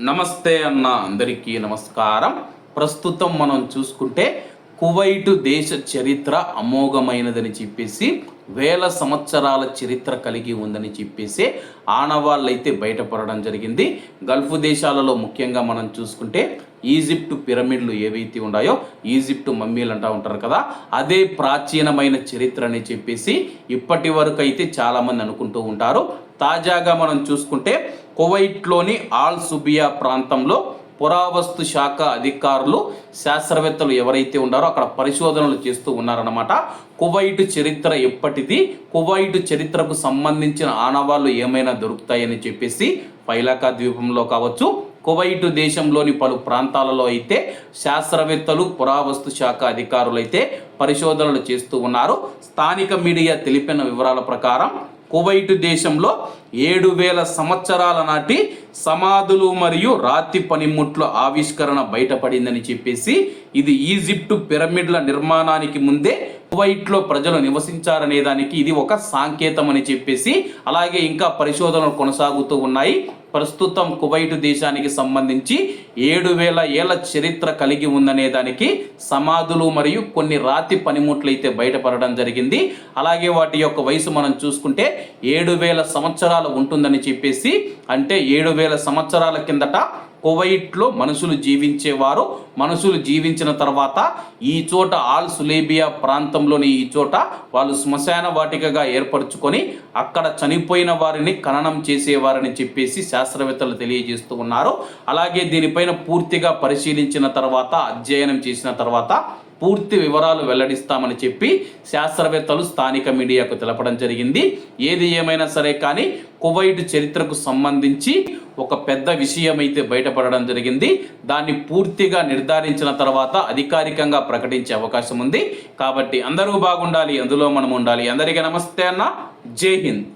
నమస్తే అన్న అందరికీ నమస్కారం. ప్రస్తుతం మనం చూసుకుంటే కువైటు దేశ చరిత్ర అమోఘమైనదని చెప్పేసి వేల సంవత్సరాల చరిత్ర కలిగి ఉందని చెప్పేసి ఆనవాళ్ళైతే బయటపడడం జరిగింది. గల్ఫ్ దేశాలలో ముఖ్యంగా మనం చూసుకుంటే ఈజిప్టు పిరమిడ్లు ఏవైతే ఉన్నాయో ఈజిప్టు మమ్మీలు అంటూ ఉంటారు కదా అదే ప్రాచీనమైన చరిత్ర అని చెప్పేసి ఇప్పటి వరకు అయితే చాలామంది అనుకుంటూ ఉంటారు. తాజాగా మనం చూసుకుంటే కువైట్లోని ఆల్ సుబియా ప్రాంతంలో పురావస్తు శాఖ అధికారులు శాస్త్రవేత్తలు ఎవరైతే ఉన్నారో అక్కడ పరిశోధనలు చేస్తూ ఉన్నారన్నమాట. కువైట్ చరిత్ర ఎప్పటిది? కువైట్ చరిత్రకు సంబంధించిన ఆనవాళ్ళు ఏమైనా దొరుకుతాయని చెప్పేసి పైలాకా ద్వీపంలో కావచ్చు కువైట్ దేశంలోని పలు ప్రాంతాలలో అయితే శాస్త్రవేత్తలు పురావస్తు శాఖ అధికారులు అయితే పరిశోధనలు చేస్తూ ఉన్నారు. స్థానిక మీడియా తెలిపిన వివరాల ప్రకారం కువైట్ దేశంలో ఏడు వేల సంవత్సరాల నాటి సమాధులు మరియు రాతి పనిముట్ల ఆవిష్కరణ బయటపడిందని చెప్పేసి ఇది ఈజిప్టు పిరమిడ్ల నిర్మాణానికి ముందే కువైట్లో ప్రజలు నివసించారనే దానికి ఇది ఒక సాంకేతం అని చెప్పేసి అలాగే ఇంకా పరిశోధనలు కొనసాగుతూ ఉన్నాయి. ప్రస్తుతం కువైట్ దేశానికి సంబంధించి ఏడు వేల ఏళ్ళ చరిత్ర కలిగి ఉందనే దానికి సమాధులు మరియు కొన్ని రాతి పనిముట్లు అయితే బయటపడడం జరిగింది. అలాగే వాటి యొక్క వయసు మనం చూసుకుంటే ఏడు వేల సంవత్సరాలు ఉంటుందని చెప్పేసి అంటే ఏడు వేల సంవత్సరాల కిందట కువైట్లో మనుషులు జీవించేవారు. మనుషులు జీవించిన తర్వాత ఈ చోట ఆల్ సులేబియా ప్రాంతంలోని ఈ చోట వాళ్ళు శ్మశాన వాటికగా ఏర్పరచుకొని అక్కడ చనిపోయిన వారిని ఖననం చేసేవారని చెప్పేసి శాస్త్రవేత్తలు తెలియజేస్తూ ఉన్నారు. అలాగే దీనిపైన పూర్తిగా పరిశీలించిన తర్వాత అధ్యయనం చేసిన తర్వాత పూర్తి వివరాలు వెల్లడిస్తామని చెప్పి శాస్త్రవేత్తలు స్థానిక మీడియాకు తెలపడం జరిగింది. ఏది ఏమైనా సరే కానీ కువైట్ చరిత్రకు సంబంధించి ఒక పెద్ద విషయం అయితే బయటపడడం జరిగింది. దాన్ని పూర్తిగా నిర్ధారించిన తర్వాత అధికారికంగా ప్రకటించే అవకాశం ఉంది. కాబట్టి అందరూ బాగుండాలి. అందులో మనం ఉండాలి. అందరికీ నమస్తే అన్న. జై హింద్.